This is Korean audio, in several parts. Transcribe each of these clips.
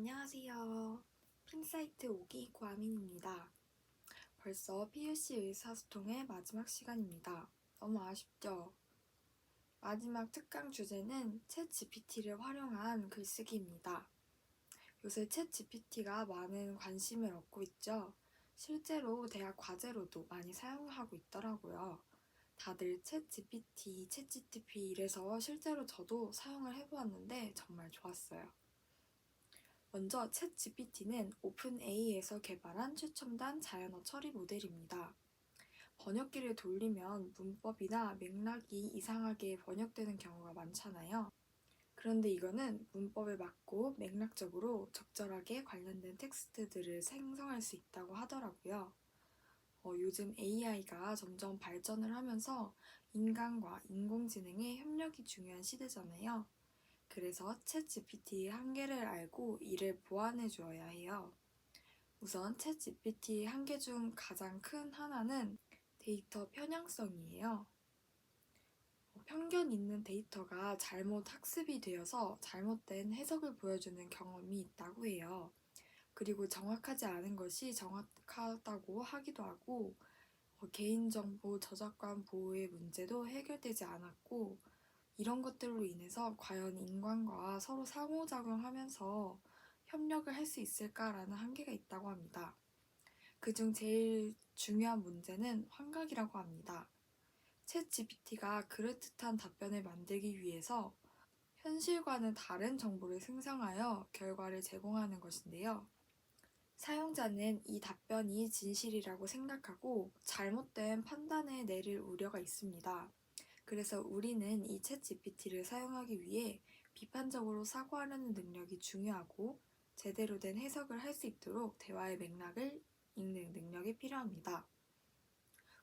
안녕하세요. 핀사이트 5기 고아민입니다. 벌써 PUC 의사소통의 마지막 시간입니다. 너무 아쉽죠? 마지막 특강 주제는 챗 GPT를 활용한 글쓰기입니다. 요새 챗 GPT가 많은 관심을 얻고 있죠? 실제로 대학 과제로도 많이 사용하고 있더라고요. 다들 챗 GPT, 챗 GTP 이래서 실제로 저도 사용을 해보았는데 정말 좋았어요. 먼저 챗 GPT는 오픈 AI에서 개발한 최첨단 자연어 처리 모델입니다. 번역기를 돌리면 문법이나 맥락이 이상하게 번역되는 경우가 많잖아요. 그런데 이거는 문법에 맞고 맥락적으로 적절하게 관련된 텍스트들을 생성할 수 있다고 하더라고요. 어, 요즘 AI가 점점 발전을 하면서 인간과 인공지능의 협력이 중요한 시대잖아요. 그래서 챗 GPT의 한계를 알고 이를 보완해 주어야 해요. 우선 챗 GPT의 한계 중 가장 큰 하나는 데이터 편향성이에요. 편견 있는 데이터가 잘못 학습이 되어서 잘못된 해석을 보여주는 경험이 있다고 해요. 그리고 정확하지 않은 것이 정확하다고 하기도 하고, 어, 개인정보 저작권 보호의 문제도 해결되지 않았고, 이런 것들로 인해서 과연 인간과 서로 상호작용하면서 협력을 할 수 있을까라는 한계가 있다고 합니다. 그중 제일 중요한 문제는 환각이라고 합니다. 챗 GPT가 그럴듯한 답변을 만들기 위해서 현실과는 다른 정보를 생성하여 결과를 제공하는 것인데요. 사용자는 이 답변이 진실이라고 생각하고 잘못된 판단을 내릴 우려가 있습니다. 그래서 우리는 이 챗 GPT를 사용하기 위해 비판적으로 사고하려는 능력이 중요하고 제대로 된 해석을 할 수 있도록 대화의 맥락을 읽는 능력이 필요합니다.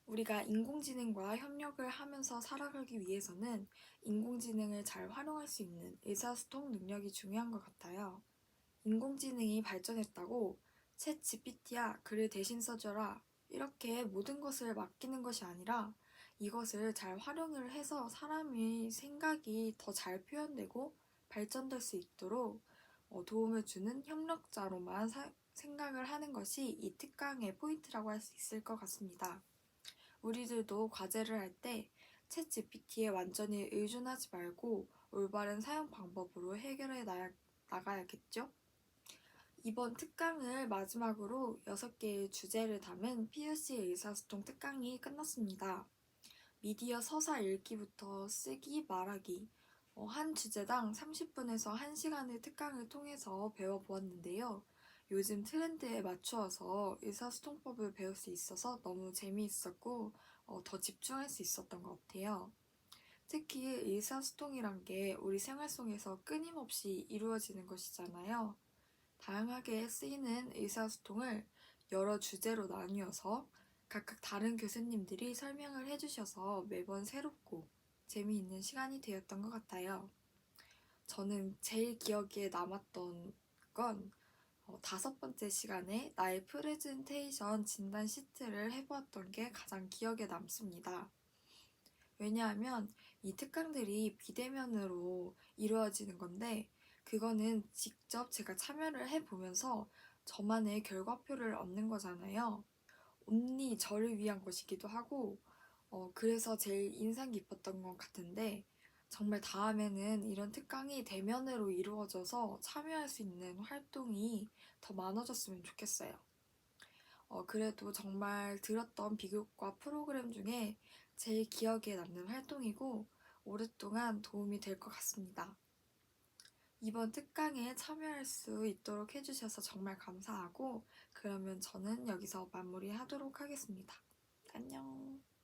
우리가 인공지능과 협력을 하면서 살아가기 위해서는 인공지능을 잘 활용할 수 있는 의사소통 능력이 중요한 것 같아요. 인공지능이 발전했다고 챗 GPT야 글을 대신 써줘라 이렇게 모든 것을 맡기는 것이 아니라 이것을 잘 활용을 해서 사람의 생각이 더 잘 표현되고 발전될 수 있도록 어, 도움을 주는 협력자로만 사, 생각을 하는 것이 이 특강의 포인트라고 할 수 있을 것 같습니다. 우리들도 과제를 할 때 챗 GPT에 완전히 의존하지 말고 올바른 사용 방법으로 해결해 나야, 나가야겠죠? 이번 특강을 마지막으로 6개의 주제를 담은 PUC 의사소통 특강이 끝났습니다. 미디어 서사 읽기부터 쓰기, 말하기, 어, 한 주제당 30분에서 1시간의 특강을 통해서 배워보았는데요. 요즘 트렌드에 맞추어서 의사소통법을 배울 수 있어서 너무 재미있었고 어, 더 집중할 수 있었던 것 같아요. 특히 의사소통이란 게 우리 생활 속에서 끊임없이 이루어지는 것이잖아요. 다양하게 쓰이는 의사소통을 여러 주제로 나뉘어서 각각 다른 교수님들이 설명을 해주셔서 매번 새롭고 재미있는 시간이 되었던 것 같아요. 저는 제일 기억에 남았던 건 어, 다섯 번째 시간에 나의 프레젠테이션 진단 시트를 해보았던 게 가장 기억에 남습니다. 왜냐하면 이 특강들이 비대면으로 이루어지는 건데, 그거는 직접 제가 참여를 해보면서 저만의 결과표를 얻는 거잖아요. 온리 저를 위한 것이기도 하고, 어, 그래서 제일 인상 깊었던 것 같은데, 정말 다음에는 이런 특강이 대면으로 이루어져서 참여할 수 있는 활동이 더 많아졌으면 좋겠어요. 어, 그래도 정말 들었던 비교과 프로그램 중에 제일 기억에 남는 활동이고 오랫동안 도움이 될 것 같습니다. 이번 특강에 참여할 수 있도록 해주셔서 정말 감사하고 그러면 저는 여기서 마무리하도록 하겠습니다. 안녕.